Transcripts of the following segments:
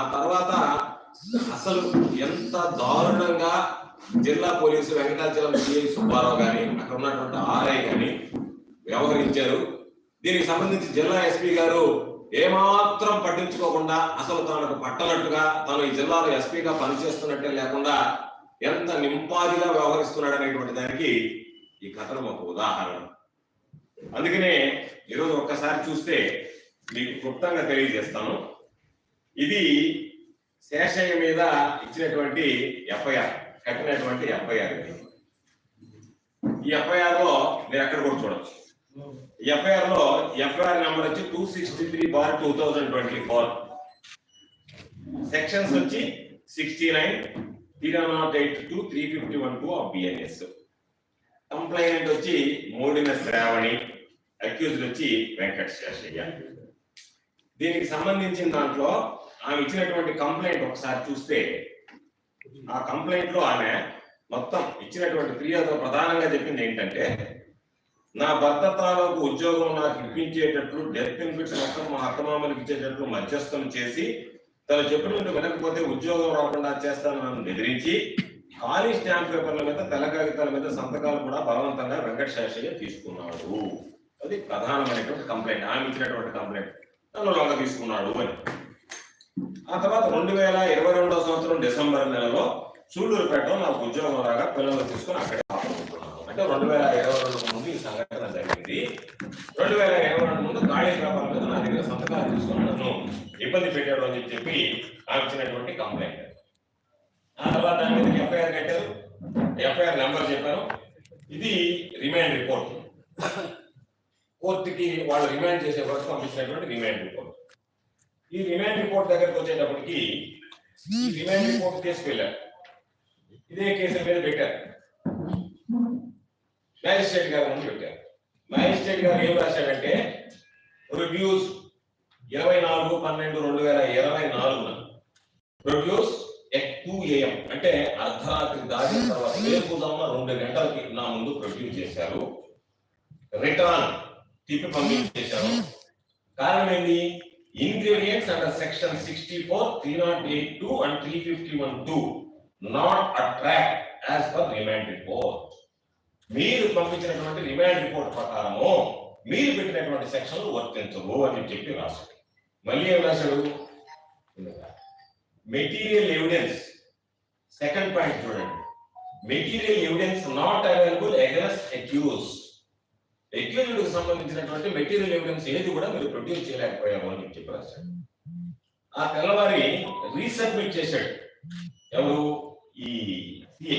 ఆ తర్వాత అసలు ఎంత దారుణంగా జిల్లా పోలీసు వెంకటాచలం సిఐ సుబ్బారావు గాని అక్కడ ఉన్నటువంటి ఆర్ఐ గాని వ్యవహరించారు. దీనికి సంబంధించి జిల్లా ఎస్పీ గారు ఏమాత్రం పట్టించుకోకుండా అసలు తనకు పట్టనట్టుగా తాను ఈ జిల్లాలో ఎస్పీగా పనిచేస్తున్నట్టే లేకుండా ఎంత నింపాదిగా వ్యవహరిస్తున్నాడు అనేటువంటి దానికి ఈ కథను ఒక ఉదాహరణ. అందుకనే ఈరోజు ఒక్కసారి చూస్తే మీకు క్లుప్తంగా తెలియజేస్తాను. ఇది శేషయ్య మీద ఇచ్చినటువంటి ఎఫ్ఐఆర్ కట్టినటువంటి ఎఫ్ఐఆర్ ఇది. ఈ ఎఫ్ఐఆర్లో మీరు ఎక్కడ కూడా చూడొచ్చు. ఎఫ్ఐఆర్లో ఎఫ్ఐఆర్ నెంబర్ వచ్చి two sixty three bar two thousand twenty four. Sections వచ్చి sixty nine three not eight two three fifty one two of BNS complaint వచ్చి మోడిన శ్రావణి అక్యూజ్డ్ వచ్చి వెంకట శేషయ్య. దీనికి సంబంధించిన దాంట్లో ఆమె ఇచ్చినటువంటి కంప్లైంట్ ఒకసారి చూస్తే ఆ కంప్లైంట్లో ఆమె మొత్తం ఇచ్చినటువంటి ఫిర్యాదులో ప్రధానంగా చెప్పింది ఏంటంటే నా భర్త తాలూకు ఉద్యోగం నాకు ఇప్పించేటట్లు డెత్ బెనిఫిట్స్ మొత్తం మా అత్తమామలకు ఇచ్చేటట్లు మధ్యస్థం చేసి తను చెప్పినట్టు వినకపోతే ఉద్యోగం రాకుండా చేస్తాను నన్ను బెదిరించి ఖాళీ స్టాంప్ పేపర్ల మీద తెల్ల కాగితాల మీద సంతకాలు కూడా బలవంతంగా వెంకట తీసుకున్నాడు. అది ప్రధానమైనటువంటి కంప్లైంట్. ఆమె ఇచ్చినటువంటి కంప్లైంట్. నన్ను లొంగ తీసుకున్నాడు అని. ఆ తర్వాత రెండు వేల ఇరవై రెండో సంవత్సరం డిసెంబర్ నెలలో సూళ్ళూరుపేటలో నాకు ఉద్యోగం రాగా పిల్లలు తీసుకుని అక్కడే అంటే రెండు వేల ఇరవై రెండు ముందు ఈ సంఘటన జరిగింది. రెండు వేల ఇరవై రెండు ముందు ఖాళీ వ్యాపారం మీద నా దగ్గర సంతకాలు తీసుకుని నన్ను ఇబ్బంది పెట్టాడు అని చెప్పి ఆమె ఇచ్చినటువంటి కంప్లైంట్. ఆ తర్వాత దాని మీద ఎఫ్ఐఆర్ కట్టారు. ఎఫ్ఐఆర్ నెంబర్ చెప్పాను ఇది రిమాండ్ రిపోర్ట్. కోర్టుకి వాళ్ళు రిమాండ్ చేసే వరకు పంపించినటువంటి రిమాండ్ రిపోర్ట్. ఈ రిమాండ్ రిపోర్ట్ దగ్గరకు వచ్చేటప్పటికి ఈ రిమాండ్ రిపోర్ట్ తీసుకెళ్ళారు. ఇదే కేసు మీద పెట్టారు. మ్యాజిస్ట్రేట్ గారు ముందు పెట్టారు. మ్యాజిస్ట్రేట్ గారు ఏం రాశాడంటే రివ్యూస్ ఇరవై నాలుగు పన్నెండు రెండు వేల ఇరవై నాలుగున ప్రొడ్యూస్ ఎట్ టూ ఏఎం అంటే అర్ధరాత్రి దాటిన తర్వాత వేకుదామున రెండు గంటలకి నా ముందు ప్రొడ్యూస్ చేశారు. రిటర్న్ తిప్పి పంపించేశారు. కారణం ఏంటి? Ingredients under section sixty four three not eight two and three fifty one two not attract as per remand report మీరు పంపించినటువంటి రిమాండ్ రిపోర్ట్ ప్రకారము మీరు పెట్టినటువంటి సెక్షన్లు వర్తించవు అని చెప్పి రాశాడు. మళ్ళీ ఏం రాశాడు? మెటీరియల్ ఎవిడెన్స్ సెకండ్ పాయింట్ చూడండి. Material evidence not available against accuse అక్యూజ్డ్కి సంబంధించినటువంటి మెటీరియల్ ఎవిడెన్స్ ఏది కూడా మీరు ప్రొడ్యూస్ చేయలేకపోయాము అని చెప్పి రాశాడు ఆ తెల్లవారి రీసబ్మిట్ చేశాడు ఎవరు ఈ సిఏ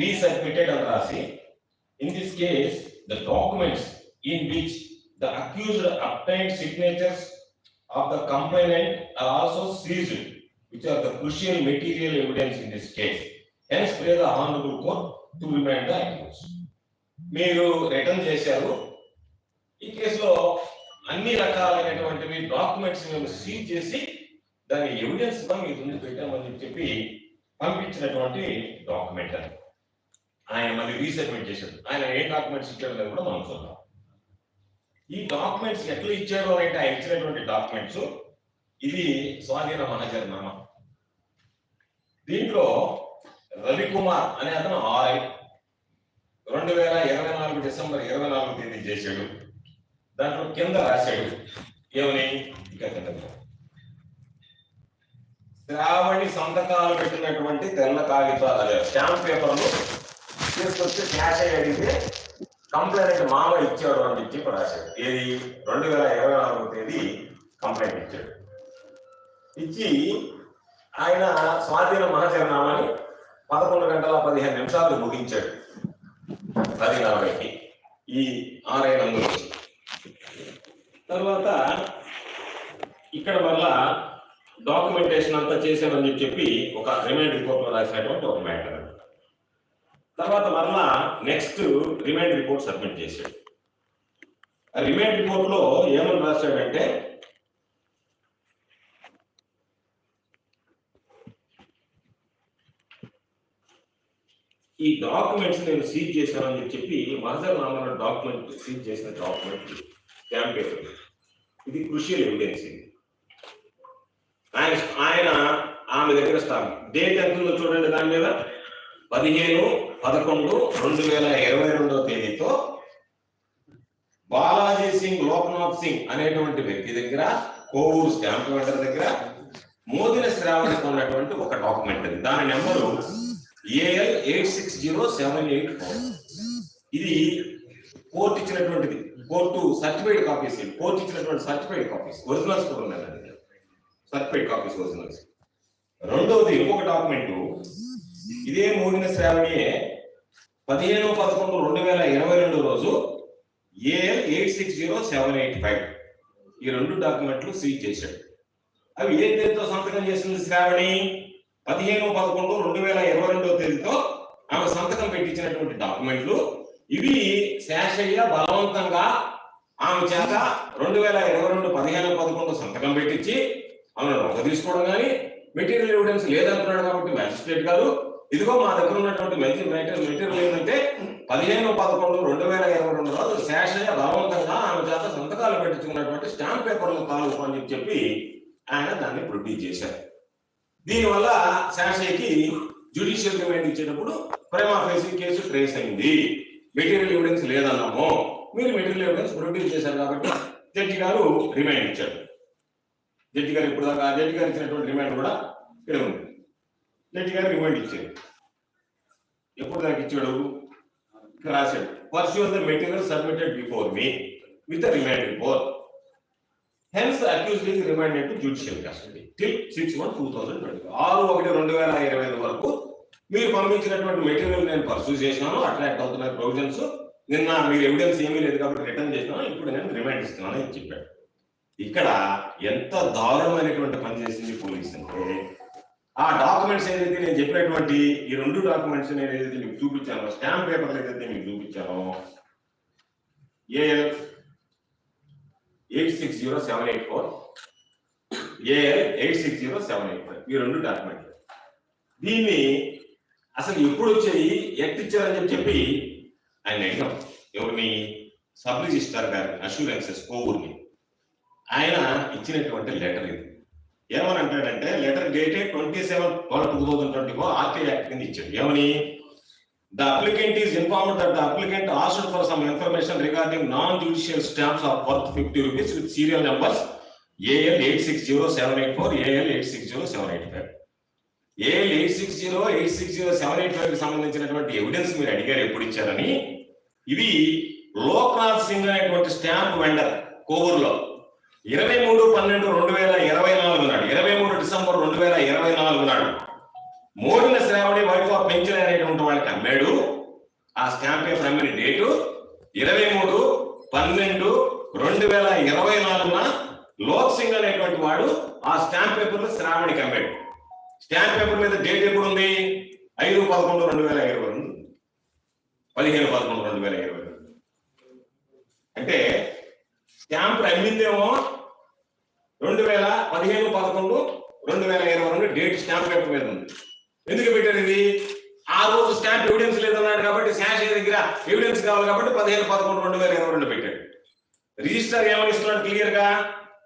రీసబ్మిటెడ్ అని రాసి in this case the documents in which the accused obtain signatures of the complainant are also seized which are the crucial material evidence in this case. Hence, pray the honorable court to remand the accused. మీరు return చేశారు. ఈ కేసులో అన్ని రకాలైనటువంటివి documents మేము seize చేసి దాని ఎవిడెన్స్గా మీ ముందు పెట్టామని చెప్పి పంపించినటువంటి డాక్యుమెంట్ అని ఆయన మళ్ళీ రీసెట్మెంట్ చేశాడు. ఆయన ఏ డాక్యుమెంట్స్ ఇచ్చాడో కూడా మనం చూద్దాం. ఈ డాక్యుమెంట్స్ ఎట్లా ఇచ్చాడు అంటే ఆయన ఇచ్చినటువంటి డాక్యుమెంట్స్ ఇది స్వాధీన మహాజర్నామా దీంట్లో రవికుమార్ అనే అతను ఆర్ఐ రెండు వేల ఇరవై నాలుగు డిసెంబర్ ఇరవై నాలుగు తేదీ చేశాడు. దాంట్లో కింద రాశాడు. ఏమని? ఇక కింద శ్రావణి సంతకాలు పెట్టినటువంటి తెల్ల కాగితాలు. అదే స్టాంప్ పేపర్లు తీసుకొచ్చి క్యాష్ అయ్యి అడిగితే కంప్లైంట్ మామ ఇచ్చాడు అని చెప్పి రాశాడు. ఏది? రెండు వేల ఇరవై నాలుగో తేదీ కంప్లైంట్ ఇచ్చాడు. ఇచ్చి ఆయన స్వాధీన మహాచరణామని పదకొండు గంటల పదిహేను నిమిషాలు ముగించాడు. పది నలభైకి ఈ ఆర్ఐ నందు తర్వాత ఇక్కడ మళ్ళా డాక్యుమెంటేషన్ అంతా చేశామని చెప్పి ఒక రిమైండ్ రిపోర్ట్ రాసినటువంటి ఒక మ్యాటర్ తర్వాత మరలా నెక్స్ట్ రిమైండ్ రిపోర్ట్ సబ్మిట్ చేశాడు. ఆ రిమైండ్ రిపోర్ట్లో ఏమని రాశాడంటే ఈ డాక్యుమెంట్స్ నేను సీజ్ చేశానని చెప్పి మహజర్ నామన్న డాక్యుమెంట్ సీజ్ చేసిన డాక్యుమెంట్ క్యాంప్ ఇది క్రుషియల్ ఎవిడెన్స్ ఇది. ఆయన ఆయన ఆమె దగ్గర స్టాక్ డేట్ ఎంత ఉందో చూడండి దాని మీద. పదిహేను పదకొండు రెండు వేల ఇరవై రెండవ తేదీతో బాలాజీ సింగ్ లోక్నాథ్ సింగ్ అనేటువంటి వ్యక్తి దగ్గర కోవూరు స్టాంప్ దగ్గర మోదిన శ్రావణికి ఉన్నటువంటి ఒక డాక్యుమెంట్ అది. దాని number AL eight six zero seven eight four ఇది కోర్టు ఇచ్చినటువంటిది. కోర్టు సర్టిఫైడ్ కాపీస్ కోర్టు ఇచ్చినటువంటి సర్టిఫైడ్ కాపీస్ ఒరిజినల్స్ కూడా ఉన్నాయి దాని దగ్గర. సర్టిఫైడ్ కాపీస్ ఒరిజినల్స్ రెండవది ఇంకొక డాక్యుమెంట్ ఇదే మూడిన శ్రావణియే పదిహేను పదకొండు రెండు వేల ఇరవై రెండు రోజు AL eight six zero seven eight five ఈ రెండు డాక్యుమెంట్లు సీజ్ చేశాడు. అవి ఏ పేరుతో సంతకం చేసింది శ్రావణి? పదిహేను పదకొండు రెండు వేల ఇరవై రెండవ తేదీతో ఆమె సంతకం పెట్టించినటువంటి డాక్యుమెంట్లు. ఇవి శేషయ్య బలవంతంగా ఆమె చేత రెండు వేల ఇరవై రెండు పదిహేను పదకొండు సంతకం పెట్టించి ఆమెను రొక్క తీసుకోవడం కానీ మెటీరియల్ ఎవిడెన్స్ లేదంటున్నాడు కాబట్టి మ్యాజిస్ట్రేట్ గారు ఇదిగో మా దగ్గర ఉన్నటువంటి మెటీరియల్ మెటీరియల్ ఏంటంటే పదిహేను పదకొండు రెండు వేల ఇరవై రెండు రోజు శేషయ్య బలవంతంగా ఆమె చేత సంతకాలు పెట్టించుకున్నటువంటి స్టాంప్ పేపర్లు తాలూకు అని చెప్పి ఆయన దాన్ని ప్రొడ్యూస్ చేశారు. దీనివల్ల శాషయ్యకి జ్యుడిషియల్ రిమైండ్ ఇచ్చేటప్పుడు ప్రేమ ఫేసి కేసు ట్రేస్ అయింది. మెటీరియల్ ఎవిడెన్స్ లేదన్నాము. మీరు మెటీరియల్ ఎవిడెన్స్ ప్రొడ్యూస్ చేశారు కాబట్టి జడ్జి గారు రిమైండ్ ఇచ్చారు. జడ్జి గారు ఇప్పుడు దాకా జడ్జి గారు ఇచ్చినటువంటి రిమైండ్ కూడా ఇక్కడ ఉంది. జడ్జి గారు రిమైండ్ ఇచ్చారు. ఎప్పుడు దాకా ఇచ్చాడు? ఇక్కడ రాశాడు. Pursue the material submitted before me with remand report hence accuse is remanded to judicial custody till six one two thousand twenty ఆరు ఒకటి రెండు వేల ఇరవై ఐదు వరకు మీరు పంపించినటువంటి మెటీరియల్ నేను పర్సూ చేసినాను అట్రాక్ట్ అవుతున్న ప్రొవిజన్స్ నిన్న మీరు ఎవిడెన్స్ ఏమీ లేదు కాబట్టి రిటర్న్ చేసినాను ఇప్పుడు నేను రిమైండ్ ఇస్తున్నాను అని చెప్పాడు. ఇక్కడ ఎంత దారుణమైనటువంటి పని చేసింది పోలీస్ అంటే ఆ డాక్యుమెంట్స్ ఏదైతే నేను చెప్పినటువంటి ఈ రెండు డాక్యుమెంట్స్ నేను ఏదైతే మీకు చూపించానో స్టాంప్ పేపర్లు ఏదైతే మీకు చూపించానో A eight six zero seven eight four. AI eight six zero seven eight five. ఈ రెండు డాక్యుమెంట్లు. దీన్ని అసలు ఎప్పుడు వచ్చాయి ఎట్టిచ్చారని చెప్పి చెప్పి ఆయన అడిగాం ఎవరిని సబ్ రిజిస్టార్ గారిని అష్యూరెన్సెస్ కోవూర్ని. ఆయన ఇచ్చినటువంటి లెటర్ ఇది. ఏమని అంటాడంటే letter dated twenty seven twelve two thousand twenty four RT act కింద ఇచ్చాడు. ఏమని? The applicant is informed that the applicant asked for some information regarding non-judicial stamps of worth fifty rupees with serial numbers AL eight six zero seven eight four AL eight six zero seven eight five eight six zero eight six zero seven eight ఫైవ్కి సంబంధించినటువంటి evidence మీరు అడిగారు ఎప్పుడు ఇచ్చారని. ఇవి లోక్నాథ్ సింగ్ అనేటువంటి stamp vendor కోవూరులో. ఇరవై మూడు పన్నెండు రెండు వేల ఇరవై నాలుగు నాడు ఇరవై మూడు డిసెంబర్ రెండు వేల ఇరవై నాలుగు నాడు మోడిన శ్రావణి వైఫ్ ఆఫ్ పెన్షన్ అనేటువంటి వాళ్ళకి అమ్మాడు. ఆ స్టాంప్ పేపర్ అమ్మిన డేటు. ఇరవై మూడు పన్నెండు రెండు వేల ఇరవై నాలుగున లోక్ సింగ్ అనేటువంటి వాడు ఆ స్టాంప్ పేపర్లో శ్రావణికి అమ్మాడు. స్టాంప్ పేపర్ మీద డేట్ ఎప్పుడు ఉంది ఐదు పదకొండు రెండు వేల ఇరవై రెండు. పదిహేను పదకొండు రెండు వేల ఇరవై రెండు. అంటే స్టాంప్ అమ్మిందేమో రెండు వేల పదిహేను పదకొండు రెండు వేల ఇరవై రెండు డేట్ స్టాంప్ పేపర్ మీద ఉంది. ఎందుకు పెట్టారు ఇది ఆ రోజు స్టాంప్ ఎవిడెన్స్ లేదన్నాడు కాబట్టి శాష దగ్గర ఎవిడెన్స్ కావాలి కాబట్టి పదిహేను పదకొండు రెండు వేల ఇరవై రెండు పెట్టాడు. రిజిస్టర్ ఏమని ఇస్తున్నాడు క్లియర్గా?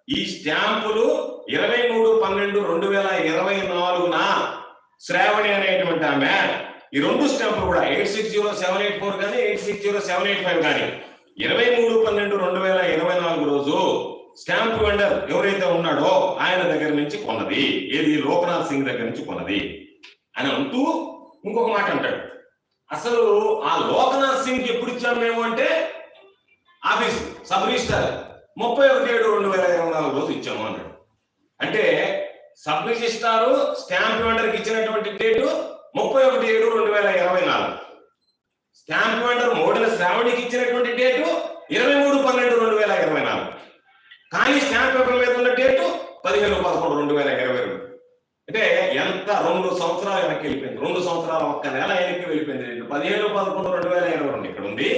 ఈ స్టాంపులు ఇరవై మూడు పన్నెండు రెండు వేల ఇరవై నాలుగున శ్రావణి అనేటువంటి ఆమె ఈ రెండు స్టాంపులు కూడా eight six zero seven eight four కానీ eight six zero seven eight five కానీ ఇరవై మూడు పన్నెండు రెండు వేల ఇరవై నాలుగు రోజు స్టాంప్ వెండర్ ఎవరైతే ఉన్నాడో ఆయన దగ్గర నుంచి కొన్నది. ఏది? లోకనాథ్ సింగ్ దగ్గర నుంచి కొన్నది. అని అంటూ ఇంకొక మాట అంటాడు. అసలు ఆ లోకనాథ్ సింగ్ ఎప్పుడు ఇచ్చాము మేము అంటే ఆఫీస్ సబ్ రిజిస్టార్ ముప్పై ఒకటి ఏడు రెండు వేల ఇరవై నాలుగు రోజు ఇచ్చాము అన్నాడు. అంటే సబ్ రిజిస్టారు స్టాంప్ వెండర్కి ఇచ్చినటువంటి డేటు ముప్పై ఒకటి ఏడు రెండు వేల ఇరవై నాలుగు. స్టాంప్ వెండర్ మోడల శ్రావణికి ఇచ్చినటువంటి డేటు ఇరవై మూడు పన్నెండు రెండు వేల ఇరవై నాలుగు. కానీ స్టాంప్ పేపర్ మీద ఉన్న డేటు పదిహేను పదకొండు రెండు వేల ఇరవై రెండు. అంటే ఎంత రెండు సంవత్సరాలు వెనక్కి వెళ్ళిపోయింది? రెండు సంవత్సరాలు ఒక్క నెల వెనక్కి వెళ్ళిపోయింది పదిహేడు పదకొండు రెండు వేల ఇరవై రెండు ఇక్కడ ఉంది.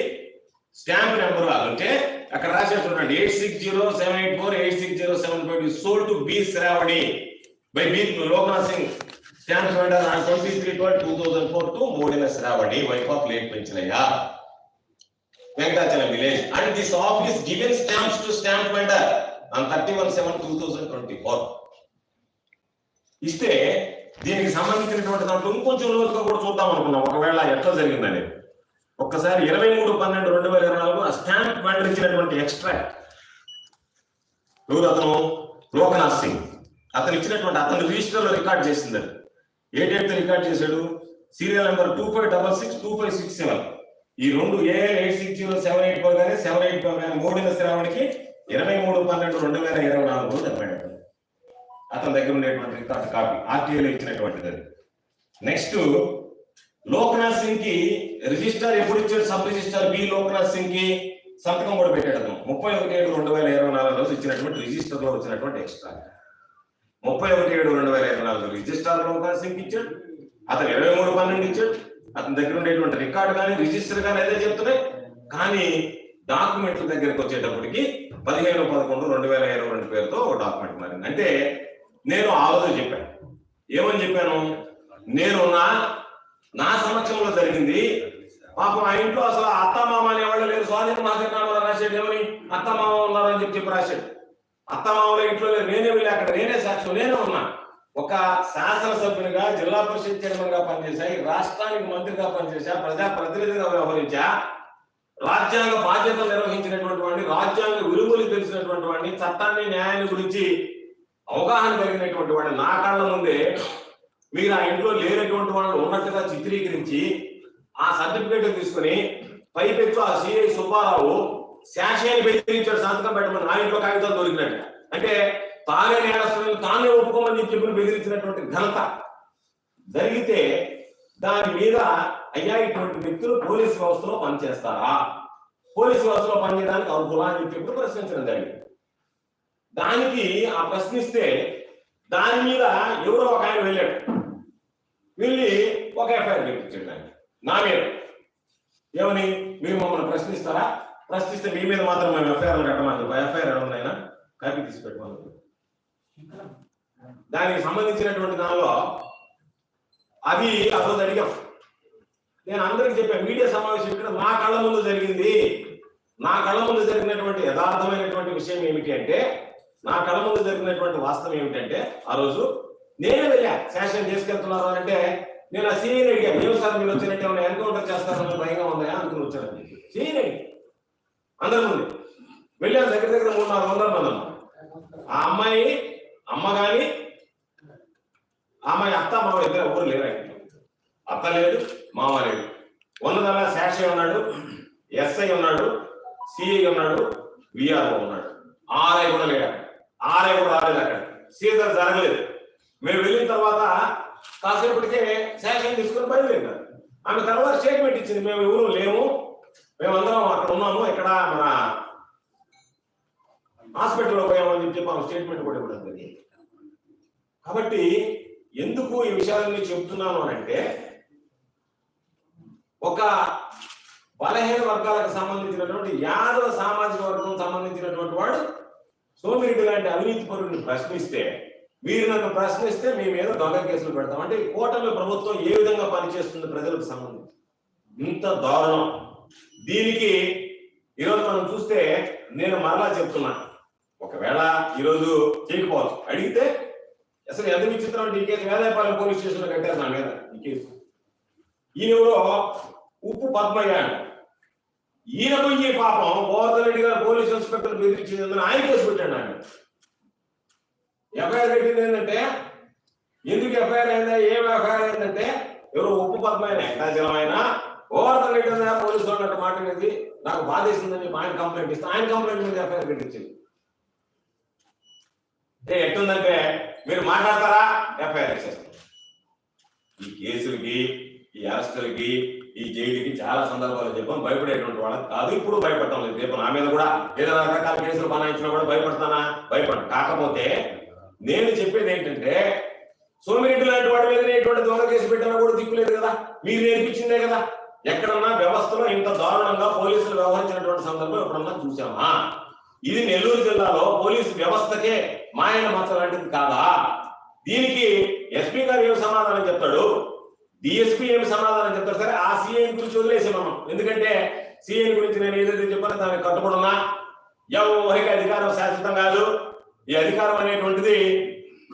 స్టాంప్ నెంబర్ అంటే అక్కడ రాసే చూడండి. Eight six zero seven eight four eight six zero seven five sold to B Shravani by B Lokanath Singh. Stamp vendor on twenty three twelve two thousand four to Modina Shravani wife of late Penchalaiah Venkatachalam village. And this office given stamps to stamp vendor on thirty one seven two thousand twenty four ఇస్తే దీనికి సంబంధించినటువంటి దాంట్లో ఇంకొంచెం లోతుగా కూడా చూద్దాం అనుకున్నాం. ఒకవేళ ఎట్లా జరిగిందని ఒక్కసారి ఇరవై మూడు పన్నెండు రెండు వేల ఇరవై నాలుగు ఆ స్టాంప్ వెండర్ ఇచ్చినటువంటి ఎక్స్ట్రాక్ట్. ఎవరు అతను? లోకనాథ్ సింగ్. అతను ఇచ్చినటువంటి అతను రిజిస్టర్లో రికార్డ్ చేసింది అది. ఏ డేట్ రికార్డ్ చేశాడు? Serial number two five double six two five six seven. ఈ రెండు A eight six zero seven eight four కానీ సెవెన్ ఎయిట్ ఫోర్ కానీ మూడిన శ్రావణికి ఇరవై మూడు పన్నెండు రెండు వేల ఇరవై నాలుగు జరిపాడు అతని దగ్గర ఉండేటువంటి రికార్డ్ కాపీ ఆర్టీఐలో ఇచ్చినటువంటిది అది. నెక్స్ట్ లోక్నాథ్ సింగ్కి రిజిస్టర్ ఎప్పుడు ఇచ్చాడు? సబ్ రిజిస్టర్ బి లోక్నాథ్ సింగ్కి సంతకం కూడా పెట్టాడు అతను. ముప్పై ఒకటి ఏడు రెండు వేల ఇరవై నాలుగు రోజు ఇచ్చినటువంటి రిజిస్టర్లో వచ్చినటువంటి ఎక్స్ట్రా ముప్పై ఒకటి ఏడు రెండు వేల ఇరవై నాలుగు రిజిస్టర్ లోక్నాథ్ సింగ్ ఇచ్చాడు. అతను ఇరవై మూడు పన్నెండు ఇచ్చాడు. అతని దగ్గర ఉండేటువంటి రికార్డు కానీ రిజిస్టర్ కానీ అదే చెప్తున్నాయి. కానీ డాక్యుమెంట్ల దగ్గరికి వచ్చేటప్పటికి పదిహేను పదకొండు రెండు వేల ఇరవై రెండు పేరుతో డాక్యుమెంట్ మారింది. అంటే నేను ఆ రోజు చెప్పాను. ఏమని చెప్పాను? నేను నా నా సమక్షంలో జరిగింది. పాపం ఆ ఇంట్లో అసలు అత్తమామ అనేవాళ్ళు లేరు. స్వాధీన మహాజనామాలు రాశాడు ఏమని? అత్తమామ ఉన్నారని చెప్పి చెప్పి రాశాడు. అత్తమామల ఇంట్లో లేరు. నేనే వెళ్ళి అక్కడ నేనే సాక్ష్యం నేనే ఉన్నా. ఒక శాసనసభ్యునిగా జిల్లా పరిషత్ చైర్మన్గా పనిచేశా ఈ రాష్ట్రానికి మంత్రిగా పనిచేశా. ప్రజా ప్రతినిధిగా వ్యవహరించా? రాజ్యాంగ బాధ్యతలు నిర్వహించినటువంటి వాడిని రాజ్యాంగ విలువలు తెలిసినటువంటి వాడిని చట్టాన్ని న్యాయాన్ని గురించి అవగాహన కలిగినటువంటి వాళ్ళు నా కళ్ళ ముందే మీరు ఆ ఇంట్లో లేనటువంటి వాళ్ళు ఉన్నట్టుగా చిత్రీకరించి ఆ సర్టిఫికేట్ తీసుకుని పైపెచ్చు ఆ సిఐ సుబ్బారావు శాషయాన్ని బెదిరించాడు సంతకం పెట్టమని నా ఇంట్లో కాగితాలు దొరికినట్టు. అంటే తానే నేరస్తులను తానే ఒప్పుకోమని చెప్పి బెదిరించినటువంటి ఘనత. జరిగితే దాని మీద అయ్యా ఇటువంటి వ్యక్తులు పోలీస్ వ్యవస్థలో పనిచేస్తారా? పోలీస్ వ్యవస్థలో పనిచేయడానికి అర్హులా అని చెప్పి ప్రశ్నించడం జరిగింది. దానికి ఆ ప్రశ్నిస్తే దాని మీద ఎవరో ఒక ఆయన వెళ్ళాడు. వెళ్ళి ఒక ఎఫ్ఐఆర్ చేయించాడు దాన్ని నా మీద. ఏమని? మీరు మమ్మల్ని ప్రశ్నిస్తారా? ప్రశ్నిస్తే మీ మీద మాత్రం మేము ఎఫ్ఐఆర్ కట్టమని ఎఫ్ఐఆర్ ఎలా ఉన్నాయినా కాపీ తీసి పెట్టమని దానికి సంబంధించినటువంటి దానిలో అది ఆ రోజు అడిగాం నేను అందరికి చెప్పాను మీడియా సమావేశం ఇక్కడ నా కళ్ళ ముందు జరిగింది. నా కళ్ళ ముందు జరిగినటువంటి యథార్థమైనటువంటి విషయం ఏమిటి అంటే నా కళ ముందు జరిగినటువంటి వాస్తవం ఏమిటంటే ఆ రోజు నేనే వెళ్ళా. శాసనం చేసుకెళ్తున్నారు అంటే నేను ఆ సీనియర్ అడిగాను ఏం సార్ మీరు వచ్చినట్టు ఏమైనా ఎన్కౌంటర్ చేస్తారని భయంగా ఉన్నాయా అనుకుని వచ్చాను. సీనియర్ అందరి ముందు. వెళ్ళాను దగ్గర దగ్గర మూడు నాలుగు వందల మంది ఆ అమ్మాయి అమ్మ గాని ఆ అమ్మాయి అత్త మామ ఇద్దరు ఎవరు లేరు ఆయన అత్త లేదు మామ లేదు ఉన్నదల్లా శాషి ఉన్నాడు ఎస్ఐ ఉన్నాడు సిఐ ఉన్నాడు విఆర్ఓ ఉన్నాడు. ఆర్ఐ కూడా లేడు అక్కడ ఆర్ఐ కూడా రాలేదు అక్కడ. సీజర్ జరగలేదు. మేము వెళ్ళిన తర్వాత కాసేపటికే శాషన్ తీసుకుని బయలుదేరారు ఆమె తర్వాత స్టేట్మెంట్ ఇచ్చింది మేము ఎవరు లేము. మేమందరం అక్కడ ఉన్నాము. ఇక్కడ మన హాస్పిటల్లో పోయామని చెప్పి ఆమె స్టేట్మెంట్ కూడా ఇవ్వడం జరిగింది. కాబట్టి ఎందుకు ఈ విషయాలన్నీ చెప్తున్నాను అని అంటే ఒక బలహీన వర్గాలకు సంబంధించినటువంటి యాదవ సామాజిక వర్గం సంబంధించినటువంటి వాడు సోమిరెడ్డి లాంటి అవినీతి పరులను ప్రశ్నిస్తే మీరు నన్ను ప్రశ్నిస్తే మీ మీద దొంగ కేసులు పెడతాం. అంటే ఈ కూటమి ప్రభుత్వం ఏ విధంగా పనిచేస్తుంది ప్రజలకు సంబంధించి? ఇంత దారుణం. దీనికి ఈరోజు మనం చూస్తే నేను మరలా చెప్తున్నా ఒకవేళ ఈరోజు చేయకపోవచ్చు. అడిగితే అసలు ఎంత విచిత్రం అంటే ఈ కేసు వేదాయపాలెం పోలీస్ స్టేషన్లో కట్టారు నా మీద ఈ కేసు. ఈయన ఎవరో ఉప్పు పద్మయ్య అంట. ఈయన పోయి పాపం? గోవర్ధన్ రెడ్డి గారు పోలీస్ ఇన్స్పెక్టర్ బెదిరించిందని ఆయన కేసు పెట్టాడు ఆయన. ఎఫ్ఐఆర్ పెట్టింది ఏంటంటే ఎందుకు ఎఫ్ఐఆర్ అయిందా ఏం ఎఫ్ఐఆర్ అయిందంటే ఎవరు ఉప్పు పద్మైన వెంకటాచలం గోవర్ధన్ రెడ్డి పోలీసు వాళ్ళు మాట అనేది నాకు బాధేసిందని చెప్పి ఆయన కంప్లైంట్ ఇస్తే ఆయన కంప్లైంట్ మీద ఎఫ్ఐఆర్ పెట్టించింది. అంటే ఎట్టుందంటే మీరు మాట్లాడతారా? ఎఫ్ఐఆర్ వేసేస్తారు ఈ కేసులకి ఈ అరెస్టులకి ఈ జైలుకి చాలా సందర్భాలు చెప్పాం. భయపడేటువంటి వాళ్ళకి కాదు. ఇప్పుడు భయపడటం లేదు. రేపు నా మీద కూడా ఏదో రకరకాల కేసులు బనాయించినా కూడా భయపడతానా? భయపడ కాకపోతే నేను చెప్పేది ఏంటంటే సోమిరెడ్డి లాంటి వాడి మీద ఎటువంటి దొంగ కేసు పెట్టినా కూడా దిక్కులేదు కదా. మీరు నేర్పించిందే కదా. ఎక్కడన్నా వ్యవస్థలో ఇంత దారుణంగా పోలీసులు వ్యవహరించినటువంటి సందర్భం ఎప్పుడన్నా చూసామా ఇది నెల్లూరు జిల్లాలో పోలీసు వ్యవస్థకే మాయన మచ్చ లాంటిది కాదా? దీనికి ఎస్పీ గారు ఏం సమాధానం చెప్తాడు? డిఎస్పీ ఏమి సమాధానం చెప్తారు? సరే ఆ సీఐ గురించి వదిలేసి మనం ఎందుకంటే సీఐ గురించి నేను ఏదైతే చెప్పానో దానికి కట్టుబడున్నా. ఎవరికి అధికారం శాశ్వతం కాదు. ఈ అధికారం అనేటువంటిది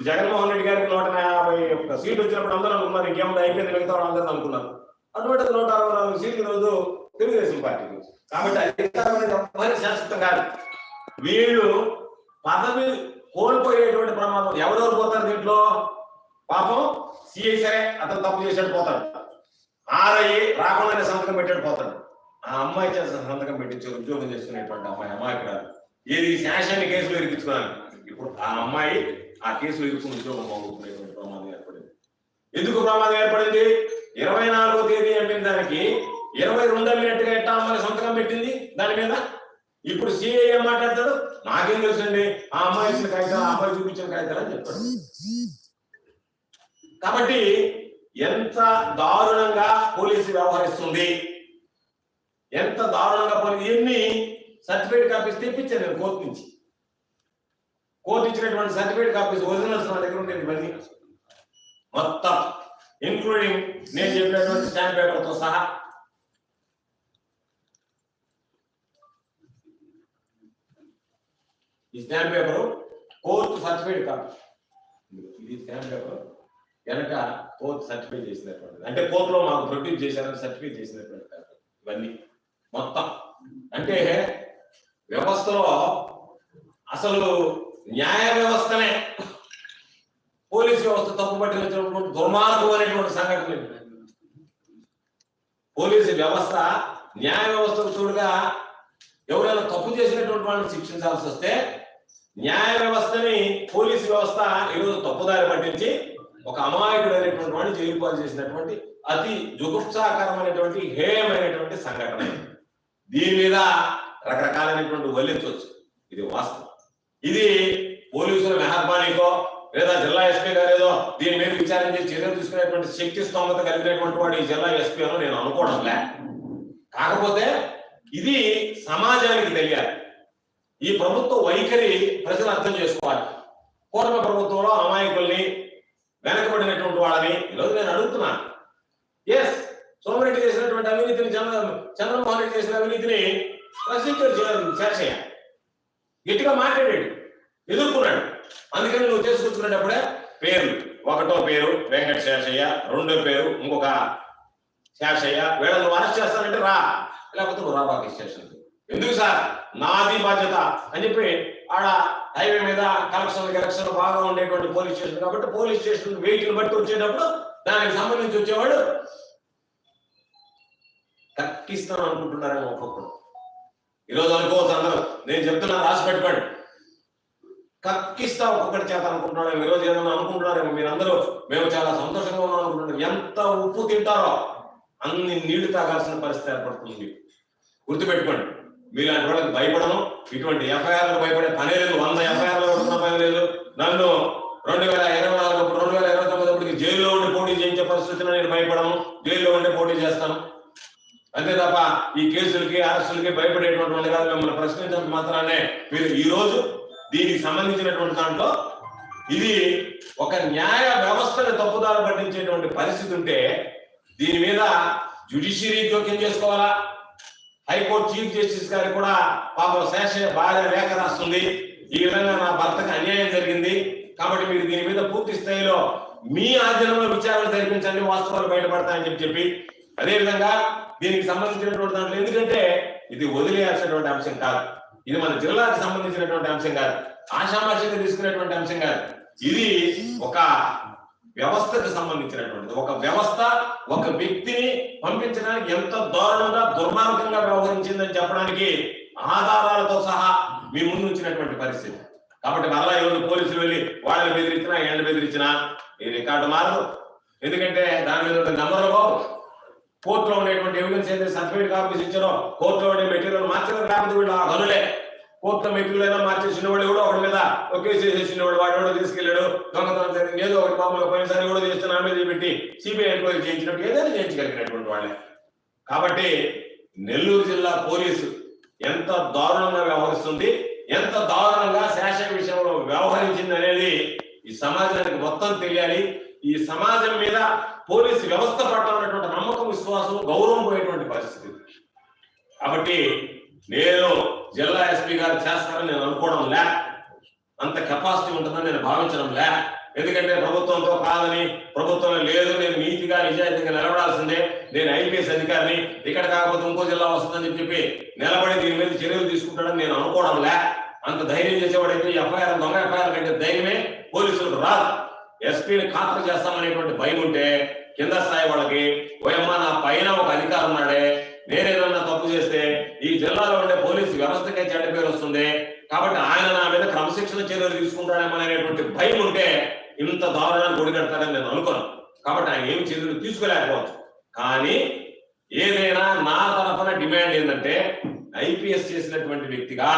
జగన్మోహన్ రెడ్డి గారికి నూట యాభై ఒక్క సీట్లు వచ్చినప్పుడు అందరూ అనుకున్నారు ఇంకేముంది? అయిపోయింది మిగతా అందరూ అనుకున్నారు. అటువంటి నూట అరవై నాలుగు సీట్లు రోజు తెలుగుదేశం పార్టీకి కాబట్టి అధికారం అనేది శాశ్వతం కాదు. వీళ్ళు పదవి కోల్పోయేటువంటి ప్రమాదం. ఎవరెవరు పోతారు దీంట్లో? పాపం సిఐ సరే అతను తప్పు చేశాడు పోతాడు. ఆర్ఐ రాకుండానే సంతకం పెట్టాడు పోతాడు. ఆ అమ్మాయి చేసిన సంతకం పెట్టించి ఉద్యోగం చేస్తున్నటువంటి అమ్మాయి అమ్మాయి ఇక్కడ ఏది శాసన కేసులో ఇరికించుకున్నాను. ఇప్పుడు ఆ అమ్మాయి ఆ కేసులు ఇరుక్కుని ఉద్యోగం పోగొట్టుకునేటువంటి ప్రమాదం ఏర్పడింది. ఎందుకు ప్రమాదం ఏర్పడింది? ఇరవై నాలుగో తేదీ అమ్మిన దానికి ఇరవై రెండు అమ్మినట్టుగా ఎట్టా అమ్మాయి సంతకం పెట్టింది దాని మీద? ఇప్పుడు సిఐ ఏం మాట్లాడతాడు? నాకేం తెలుసండి? ఆ అమ్మాయి ఇచ్చిన కాగితాలు ఆ అమ్మాయి చూపించిన కాగితాలు అని చెప్తాడు. కాబట్టి ఎంత దారుణంగా పోలీసు వ్యవహరిస్తుంది? ఎంత దారుణంగా పోలీసు ఎన్ని సర్టిఫికేట్ కాపీస్ తెప్పించాను నేను కోర్టు నుంచి. కోర్టు ఇచ్చినటువంటి సర్టిఫికేట్ కాపీస్ ఒరిజినల్స్ నా దగ్గర ఉండేది మళ్ళీ మొత్తం ఇంక్లూడింగ్ నేను చెప్పినటువంటి స్టాంప్ పేపర్తో సహా. ఈ stamp paper court certificate copy ఇది స్టాంప్ పేపర్ వెనక కోర్టు సర్టిఫై చేసినటువంటిది. అంటే కోర్టులో మాకు ప్రొడ్యూస్ చేశారని సర్టిఫై చేసినటువంటి ఇవన్నీ మొత్తం. అంటే వ్యవస్థలో అసలు న్యాయ వ్యవస్థనే. పోలీస్ వ్యవస్థ తప్పుపట్టినటువంటి దుర్మార్గం అనేటువంటి సంఘటన పోలీసు వ్యవస్థ న్యాయ వ్యవస్థకు తోడుగా ఎవరైనా తప్పు చేసినటువంటి వాళ్ళని శిక్షించాల్సి వస్తే న్యాయ వ్యవస్థని పోలీసు వ్యవస్థ ఈరోజు తప్పుదారి పట్టించి ఒక అమాయకుడు అనేటువంటి వాడిని జైలు పాలు చేసినటువంటి అతి జుగుప్సాకరమైనటువంటి హేయమైనటువంటి సంఘటన దీని మీద రకరకాలైనటువంటి వల్లించవచ్చు ఇది వాస్తవం. ఇది పోలీసుల మెహర్బానీకో లేదా జిల్లా ఎస్పీ గారేదో దీని మీద విచారణ చేసి చర్యలు తీసుకునేటువంటి శక్తి స్తోమత కలిగినటువంటి వాడు ఈ జిల్లా ఎస్పీ అని నేను అనుకోవడం లే. కాకపోతే ఇది సమాజానికి తెలియాలి. ఈ ప్రభుత్వ వైఖరి ప్రజలు అర్థం చేసుకోవాలి. కూటమి ప్రభుత్వంలో అమాయకుల్ని వెనకబడినటువంటి వాళ్ళని ఈరోజు నేను అడుగుతున్నాను. ఎస్ సోమరెడ్డి చేసినటువంటి అవినీతిని చంద్ర చంద్రమోహన్ రెడ్డి చేసిన అవినీతిని ప్రశ్నించాడు చే- గట్టిగా మాట్లాడాడు. ఎదుర్కొన్నాడు అందుకని నువ్వు చేసుకొచ్చుకునేటప్పుడే పేర్లు ఒకటో పేరు వెంకట శేషయ్య రెండో పేరు ఇంకొక శేషయ్య వీళ్ళని నువ్వు అరెస్ట్ చేస్తానంటే రా. లేకపోతే నువ్వు రాబాకి స్టేషన్ ఎందుకు సార్? నాది బాధ్యత అని చెప్పి ఆడ హైవే మీద కలెక్షన్ కలెక్షన్ బాగా ఉండేటువంటి పోలీస్ స్టేషన్. కాబట్టి పోలీస్ స్టేషన్ వెహికల్ బట్టి వచ్చేటప్పుడు దానికి సంబంధించి వచ్చేవాడు కక్కిస్తాను అనుకుంటున్నారేమో ఒక్కొక్కడు. ఈరోజు అనుకోవచ్చు అందరూ నేను చెప్తున్నా రాసి పెట్టుకోండి. కక్కిస్తా ఒక్కొక్కటి చేత అనుకుంటున్నాడు ఈరోజు ఏదైనా అనుకుంటున్నారేమో మీరందరూ. మేము చాలా సంతోషంగా ఉన్నాం అనుకుంటున్నాం. ఎంత ఉప్పు తింటారో అన్ని నీళ్ళు తాగాల్సిన పరిస్థితి ఏర్పడుతుంది. గుర్తుపెట్టుకోండి. మీలాంటి వాళ్ళకి భయపడను. ఇటువంటి ఎఫ్ఐఆర్లు భయపడే పనే లేదు. వంద ఎఫ్ఐఆర్లు కొడుతున్న పని లేదు. నన్ను రెండు వేల ఇరవై నాలుగు రెండు వేల ఇరవై తొమ్మిది జైల్లో ఉండి పోటీ చేయించే పరిస్థితిలో నేను భయపడను. జైల్లో ఉండి పోటీ చేస్తాను. అంతే తప్ప ఈ కేసులకి అరెస్టులకి భయపడేటువంటి వాళ్ళు కాదు. మిమ్మల్ని ప్రశ్నించినంత మాత్రానే మీరు ఈ రోజు దీనికి సంబంధించినటువంటి దాంట్లో ఇది ఒక న్యాయ వ్యవస్థను తప్పుదారు పట్టించేటువంటి పరిస్థితి ఉంటే దీని మీద జ్యుడిషియరీ జోక్యం చేసుకోవాలా? హైకోర్టు చీఫ్ జస్టిస్ గారు కూడా పాపం శేషయ్య భార్య లేఖ రాస్తుంది. ఈ విధంగా నా భర్తకు అన్యాయం జరిగింది. కాబట్టి మీరు దీని మీద పూర్తి స్థాయిలో మీ ఆధీనంలో విచారణ జరిపించండి వాస్తవాలు బయటపడతాయని చెప్పి చెప్పి. అదే విధంగా దీనికి సంబంధించినటువంటి దాంట్లో ఎందుకంటే ఇది వదిలేయాల్సినటువంటి అంశం కాదు. ఇది మన జిల్లాకు సంబంధించినటువంటి అంశం కాదు. ఆషామాషిగా తీసుకునేటువంటి అంశం కాదు. ఇది ఒక వ్యవస్థకు సంబంధించినటువంటిది. ఒక వ్యవస్థ ఒక వ్యక్తిని పంపించడానికి ఎంత దారుణంగా దుర్మార్గంగా వ్యవహరించిందని చెప్పడానికి ఆధారాలతో సహా మీ ముందు ఉంచినటువంటి పరిస్థితి. కాబట్టి మరలా ఈరోజు పోలీసులు వెళ్ళి వాళ్ళని బెదిరించినా ఏళ్ళు బెదిరించినా ఈ రికార్డు మారదు. ఎందుకంటే దాని మీద ఉన్న నంబర్లు బాబు కోర్టులో ఉండేటువంటి ఎవిడెన్స్ ఏదైతే సర్టిఫికేట్ కాపీస్ ఇచ్చారో కోర్టులో ఉండే మెటీరియల్ మార్చడం కాకపోతే వీళ్ళు ఆ గనులే. కోర్టులో మెటీరియల్ మార్చేసిన వాడు ఎవడో ఒకటి మీద ఒకే చేసేసిన వాడు వాడు కూడా తీసుకెళ్ళాడు దొంగతనం జరిగింది ఏదో ఒకటి మామూలుగా పోయినసారి కూడా చేస్తే మీద పెట్టి సిబిఐ ఎంక్వైరీ చేయించినట్టు ఏదైనా చేయించగలిగినటువంటి వాళ్ళే. కాబట్టి నెల్లూరు జిల్లా పోలీసు ఎంత దారుణంగా వ్యవహరిస్తుంది ఎంత దారుణంగా శాసన విషయంలో వ్యవహరించింది అనేది ఈ సమాజానికి మొత్తం తెలియాలి. ఈ సమాజం మీద పోలీసు వ్యవస్థ పట్ల ఉన్నటువంటి నమ్మకం విశ్వాసం గౌరవం పోయేటువంటి పరిస్థితి. కాబట్టి నేను జిల్లా ఎస్పీ గారు చేస్తారని నేను అనుకోవడం లే. అంత కెపాసిటీ ఉంటుందని నేను భావించడం లే. ఎందుకంటే ప్రభుత్వంతో కాదని ప్రభుత్వం లేదు నేను నీతిగా నిజాయితీగా నిలబడాల్సిందే. నేను ఐపీఎస్ అధికారిని ఇక్కడ కాకపోతే ఇంకో జిల్లా వస్తుందని చెప్పి నిలబడి దీని మీద చర్యలు తీసుకుంటాడని నేను అనుకోవడం లే. అంత ధైర్యం చేసేవాడైతే ఎఫ్ఐఆర్ దొంగ ఎఫ్ఐఆర్ కంటే ధైర్యమే పోలీసులకు రాదు. ఎస్పీని ఖాతరు చేస్తామనేటువంటి భయం ఉంటే కింద స్థాయి వాళ్ళకి ఓయమ్మ నా పైన ఒక అధికారం ఉన్నాడే నేనేదన్నా తప్పు చేస్తే ఈ జిల్లాలో ఉండే పోలీసు వ్యవస్థకే చెడ్డ పేరు వస్తుంది. కాబట్టి ఆయన నా మీద క్రమశిక్షణ చర్యలు తీసుకుంటాడేమో అనేటువంటి భయం ఉంటే ఇంత దారుణాన్ని కొడిగడతారని నేను అనుకోను. కాబట్టి ఆయన ఏమి చర్యలు తీసుకోలేకపోవచ్చు. కానీ ఏదైనా నా తరఫున డిమాండ్ ఏంటంటే ఐపీఎస్ చేసినటువంటి వ్యక్తిగా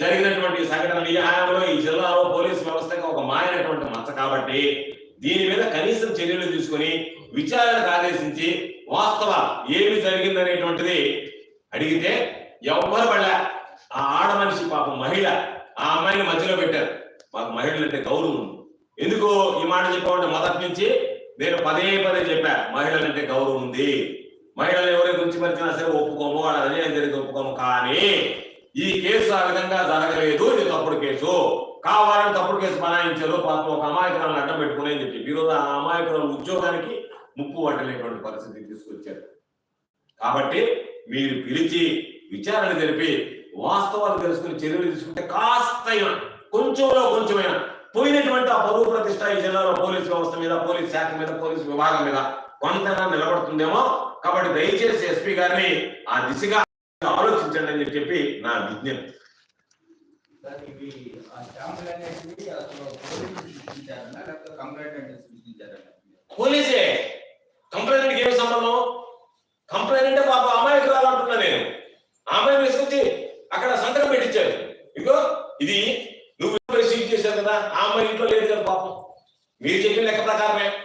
జరిగినటువంటి ఈ సంఘటన ఈ హయాంలో ఈ జిల్లాలో పోలీసు వ్యవస్థకి ఒక మాయనటువంటి మచ్చ కాబట్టి దీని మీద కనీసం చర్యలు తీసుకొని విచారణకు ఆదేశించి వాస్తవం ఏమి జరిగిందనేటువంటిది అడిగితే ఎవ్వరు పడలే. ఆ ఆడ మనిషి పాపం మహిళ ఆ అమ్మాయిని మధ్యలో పెట్టారు. మాకు మహిళలు అంటే గౌరవం ఉంది. ఎందుకు ఈ మాట చెప్పామంటే మొదటి నుంచి నేను పదే పదే చెప్పా మహిళలంటే గౌరవం ఉంది. మహిళలు ఎవరి గురించి పరిచినా సరే ఒప్పుకోము వాళ్ళ అన్యాయం జరిగి ఒప్పుకోము. కానీ ఈ కేసు ఆ విధంగా జరగలేదు ఇది తప్పుడు కేసు. కావాలని తప్పుడు కేసు బనాయించారు పాపం ఒక అమాయకురాలను అడ్డం పెట్టుకుని అని చెప్పి. ఈరోజు ఆ అమాయకురాలు ఉద్యోగానికి ముప్పు పట్టలేటువంటి పరిస్థితి తీసుకొచ్చారు. కాబట్టి మీరు పిలిచి విచారణ జరిపి వాస్తవాలు తెలుసుకుని చర్యలు తీసుకుంటే కాస్తైనా కొంచెంలో కొంచెమైనా పోయినటువంటి ఆ పరువు ప్రతిష్ట ఈ జిల్లాలో పోలీస్ వ్యవస్థ మీద పోలీస్ శాఖ మీద పోలీస్ విభాగం మీద కొంతైనా నిలబడుతుందేమో. కాబట్టి దయచేసి ఎస్పీ గారిని ఆ దిశగా ఆలోచించండి అని చెప్పి నా విజ్ఞప్తి. సార్ ఇవి ఆ స్టాంపులు అనేటివి అసలు పోలీసులు సృష్టించారన్నా లేకపోతే కంప్లైంట్ అంటే సృష్టించారన్నా పోలీసే కంప్లైంట్ ఏమి సంబంధం అంటే పాప అమ్మాయి అంటున్నా నేను? అమ్మాయి తీసుకొచ్చి అక్కడ సంతకం పెట్టించారు. ఇగో ఇది నువ్వు రిసీవ్ చేశావు కదా ఆ అమ్మాయి ఇంట్లో లేదు కదా పాపం. మీరు చెప్పిన లెక్క ప్రకారమే.